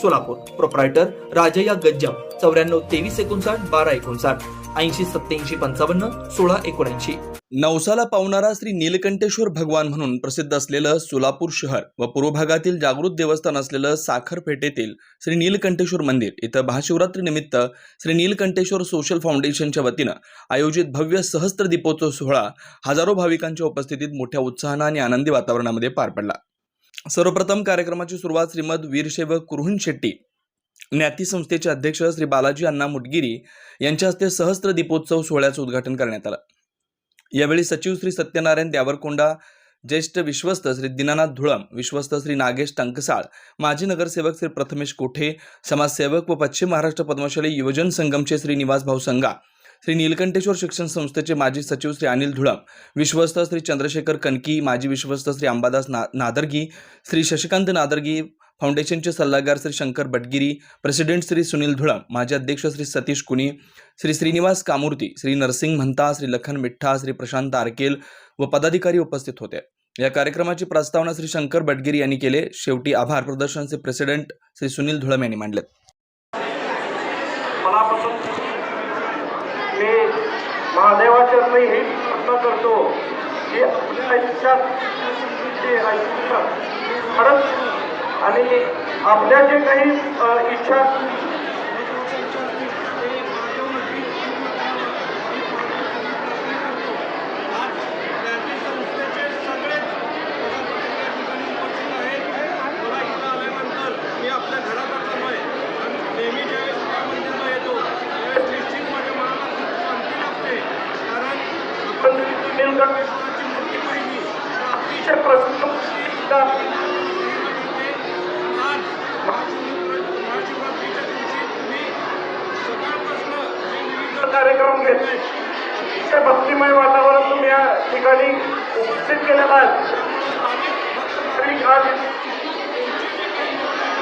Solapur. Proprietor राजया Gajjam चौऱ्याण्णव तेवीस एकोणसाठ बारा एकोणसाठ ऐंशी सत्याऐंशी पंचावन्न सोळा एकोणऐंशी. नवसाला पावणारा श्री नीलकंठेश्वर भगवान म्हणून प्रसिद्ध असलेलं सोलापूर शहर व पूर्व भागातील जागृत देवस्थान असलेलं साखरपेठेतील श्री नीलकंठेश्वर मंदिर इथं महाशिवरात्री निमित्त श्री नीलकंठेश्वर सोशल फाउंडेशनच्या वतीनं आयोजित भव्य सहस्त्र दीपोत्सव सोहळा हजारो भाविकांच्या उपस्थितीत मोठ्या उत्साहानं आणि आनंदी वातावरणामध्ये पार पडला. सर्वप्रथम कार्यक्रमाची सुरुवात श्रीमद वीरसेवक कुरुहन शेट्टी ज्ञाती संस्थेचे अध्यक्ष श्री बालाजी अण्णा मुटगिरी यांच्या हस्ते सहस्त्र दीपोत्सव सोहळ्याचं उद्घाटन करण्यात आलं. यावेळी सचिव श्री सत्यनारायण द्यावरकोंडा ज्येष्ठ विश्वस्त श्री दीनानाथ धुळम विश्वस्त श्री नागेश टंकसाळ माजी नगरसेवक श्री प्रथमेश कोठे समाजसेवक व पश्चिम महाराष्ट्र पद्मशाली युवजन संगमचे श्री निवासभाऊ संगा श्री नीलकंठेश्वर शिक्षण संस्थेचे माजी सचिव श्री अनिल धुळम विश्वस्त श्री चंद्रशेखर कनकी माजी विश्वस्त श्री अंबादास ना नादरगी श्री शशिकांत नादरगी फाउंडेशनचे सल्लागार श्री शंकर बटगिरी प्रेसिडेंट श्री सुनील धुळम माजी अध्यक्ष श्री सतीश कुनी श्री श्रीनिवास कामूर्ती श्री नरसिंग म्हणता श्री लखन मिठ्ठा श्री प्रशांत आरकेल व पदाधिकारी उपस्थित होते. या कार्यक्रमाची प्रस्तावना श्री शंकर बटगिरी यांनी केले. शेवटी आभार. प्रदर्शनचे प्रेसिडेंट श्री सुनील धुळम यांनी मांडलेत मनापासून मी महादेवाच्या मी ही प्रार्थना करतो की आपल्या आयुष्यात जे आयुष्यात खरंच आणि आपल्या जे काही इच्छा मला इथं आल्यानंतर मी आपल्या घरात आलो आहे आणि नेहमी ज्यावेळेस त्या मंदिरला येतो त्यावेळेस निश्चित माझ्या मनाला खूप शांती लाभते कारण आपण जरी ती नीलकंठ देवाची मूर्ती पाहिली तर अतिशय प्रसन्न होता. आज महाशिवरात्र- महाशिवरात्रीच्या दिवशी तुम्ही सकाळपासून जे विविध कार्यक्रम घेतले अतिशय भक्तिमय वातावरण तुम्ही या ठिकाणी उपस्थित केलेलं आहे. तरी आज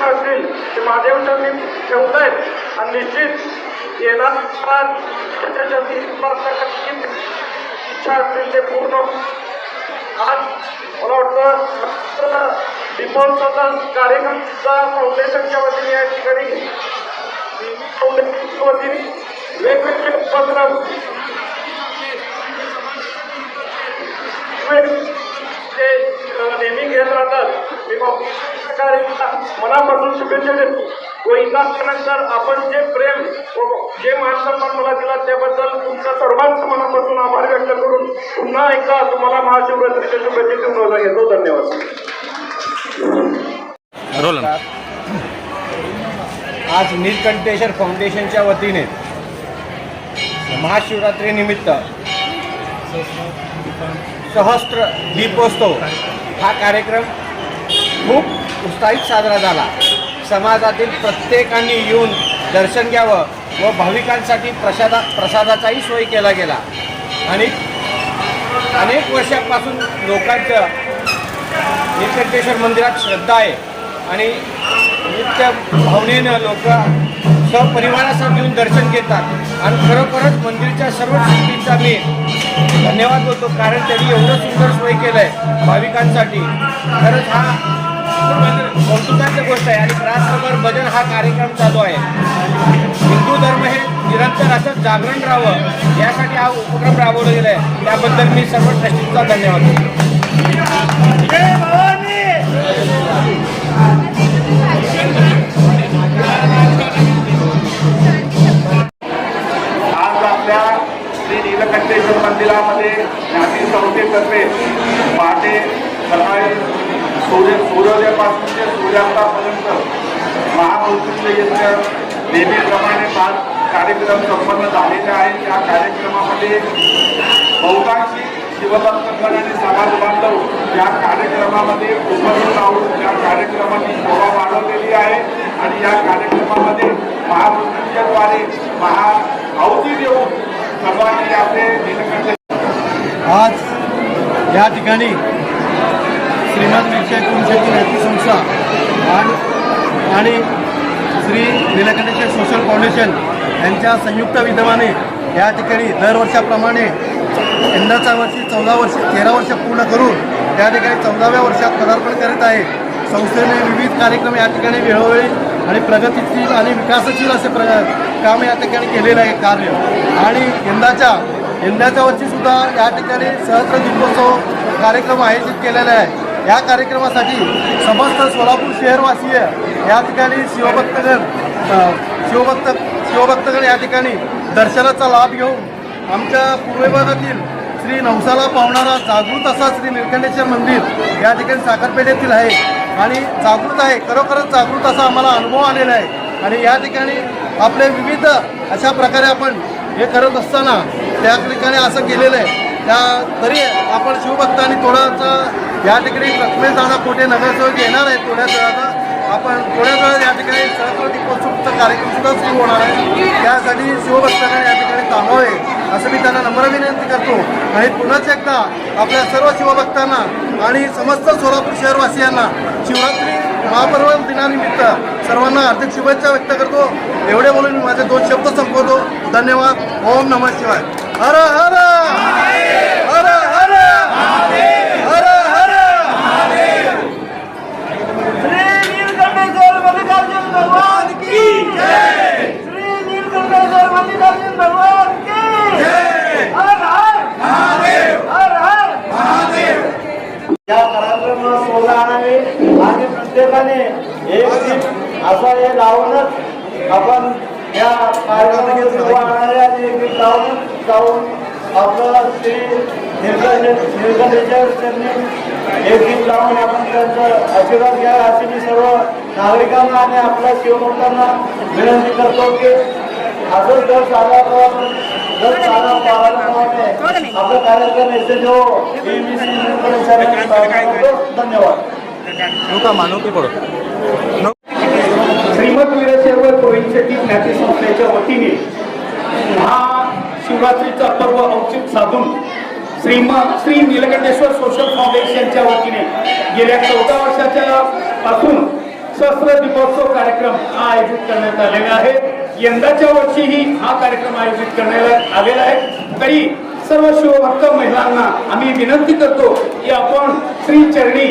असतील ते महादेवच्या मी ठेवतायत. आणि निश्चित येणार त्याच्या इच्छा असतील ते पूर्ण आज मला वाटतं दीपोत्सवाचा कार्यक्रमचा फाउंडेशनच्या वतीने या ठिकाणी नेहमी फाउंडेशनच्या वतीने वेगवेगळे उपक्रम ते नेहमी घेत राहतात मी मनापासून शुभेच्छा देतो. व इथं आल्यानंतर आपण जे प्रेम जे मानसन्मान मला दिला त्याबद्दल तुमच्या सर्वांचं मनापासून आभार व्यक्त करून पुन्हा एकदा तुम्हाला महाशिवरात्रीच्या शुभेच्छा देऊन रजा घेतो धन्यवाद. आज नीलकंठेश्वर फाउंडेशनच्या वतीने महाशिवरात्रीनिमित्त सहस्त्र दीपोत्सव हा कार्यक्रम खूप उत्साहित साजरा झाला. समाजातील प्रत्येकाने येऊन दर्शन घ्यावं व भाविकांसाठी प्रसादा प्रसादाचाही सोय केला गेला. आणि अनेक वर्षापासून लोकांचं नित्यंकेश्वर मंदिरात श्रद्धा आहे आणि नित्य भावनेनं लोक सपरिवारासह येऊन दर्शन घेतात. आणि खरोखरच मंदिरच्या सर्व शिस्तीचा मी धन्यवाद होतो कारण त्यांनी एवढं सुंदर सोय केलं आहे भाविकांसाठी. खरंच हा कौतुकाची गोष्ट आहे आणि रात्रभर भजन हा कार्यक्रम चालू आहे. हिंदू धर्म हे निरंतर असं जागरण राहावं यासाठी हा उपक्रम राबवला गेला आहे. त्याबद्दल मी सर्व ट्रस्टींचा धन्यवाद सूर्योदयापासून ते सूर्यास्तापर्यंत महामृत्यूंजय नेहमीप्रमाणे पाच कार्यक्रम संपन्न झालेले आहेत. या कार्यक्रमामध्ये बहुतांशी शिवभक्तगण आणि समाज बांधव या कार्यक्रमामध्ये उपस्थित राहून या कार्यक्रमाची शोभा वाढवलेली आहे आणि या कार्यक्रमामध्ये महामृत्यूंजयद्वारे महा आहुती देऊन सर्वांनी आपले नीलकंठ आज या ठिकाणी श्रीमंत विषय कुंशेची संस्था आणि आणि श्री निलकंठेश्वर सोशल फाउंडेशन यांच्या संयुक्त विद्यमाने या ठिकाणी दरवर्षाप्रमाणे यंदाच्या वर्षी चौदा वर्ष तेरा वर्ष पूर्ण करून या ठिकाणी चौदाव्या वर्षात पदार्पण करत आहे. संस्थेने विविध कार्यक्रम या ठिकाणी वेळोवेळी आणि प्रगतीशील आणि विकासशील असे प्र काम या ठिकाणी केलेलं आहे कार्य. आणि यंदाच्या यंदाच्या वर्षीसुद्धा या ठिकाणी सहस्र दीपोत्सव कार्यक्रम आयोजित केलेला आहे. या कार्यक्रमासाठी समस्त सोलापूर शहरवासीय या ठिकाणी शिवभक्तगण शिवभक्त शिवभक्तगण या ठिकाणी दर्शनाचा लाभ घेऊन आमच्या पूर्व भागातील श्री नवसाला पावणारा जागृत असा श्री निलकंठेश्वर मंदिर या ठिकाणी साखरपेठेतील आहे. आणि जागृत आहे खरोखरच जागृत असा आम्हाला अनुभव आलेला आहे. आणि या ठिकाणी आपले विविध अशा प्रकारे आपण हे करत असताना त्या ठिकाणी असं केलेलं आहे. त्या तरी आपण शिवभक्तांनी थोडासा या ठिकाणी प्रथमेश दादा कोठे नगरसेवक येणार आहे थोड्याच वेळात आपण थोड्याच वेळात या ठिकाणी सहस्र दीपोत्सवचा कार्यक्रम सुद्धा सुरू होणार आहे. त्यासाठी शिवभक्तांना या ठिकाणी थांबावे असं मी त्यांना नम्र विनंती करतो. आणि पुन्हाच एकदा आपल्या सर्व शिवभक्तांना आणि समस्त सोलापूर शहरवासियांना शिवरात्री महापर्व दिनानिमित्त सर्वांना हार्दिक शुभेच्छा व्यक्त करतो. एवढे बोलून मी माझे दोन शब्द संपवतो. धन्यवाद. ओम नमः शिवाय. हर हर हर हर श्री नीलकंठेश्वर मल्लिकार्जुन भगवान की जय श्री नीलकंठेश्वर मल्लिकार्जुन भगवान की जय हर हर महादेव हर हर या कार्यक्रमात सोडा आणावे आणि प्रत्येकाने एक दीप असं हे लावूनच आपण या कार्यक्रमात सोडा आणावे आणि एक दीप लावूनच जाऊन आपलं श्री लावून आपण त्यांचा आशीर्वाद घ्या अशी मी सर्व नागरिकांना आणि आपल्या शिवभक्तांना विनंती करतो की असंच दर साधा दर साधा पाळाप्रमाणे आपला कार्यक्रम येथे जो ही धन्यवाद. श्रीमद वीरशैव पोईंशेटी ज्ञाती संस्थेच्या वतीने महाशिवरात्रीचा पर्व औचित साधून श्रीमद श्री निलकंठेश्वर सोशल फाउंडेशनच्या वतीने गेल्या चौदा वर्षाच्या पासून सहस्र दीपोत्सव कार्यक्रम हा आयोजित करण्यात आलेला आहे. यंदाच्या वर्षीही हा कार्यक्रम आयोजित करण्यात आलेला आहे. तरी सर्व शिवभक्त महिलांना आम्ही विनंती करतो की आपण श्री चरणी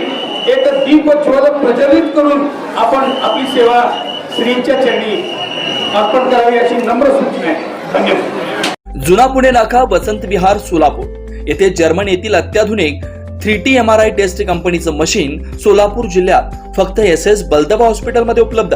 एक दीप ज्वल प्रज्वलित करून आपण आपली सेवा श्रींच्या चरणी अर्पण करावी अशी नम्र सूचना आहे. धन्यवाद. जुना पुणे नाका वसंत विहार सोलापूर. येथे जर्मन येथील अत्याधुनिक three T M R I test कंपनीचं मशीन सोलापूर जिल्ह्यात फक्त एस एस बलदबा हॉस्पिटलमध्ये उपलब्ध.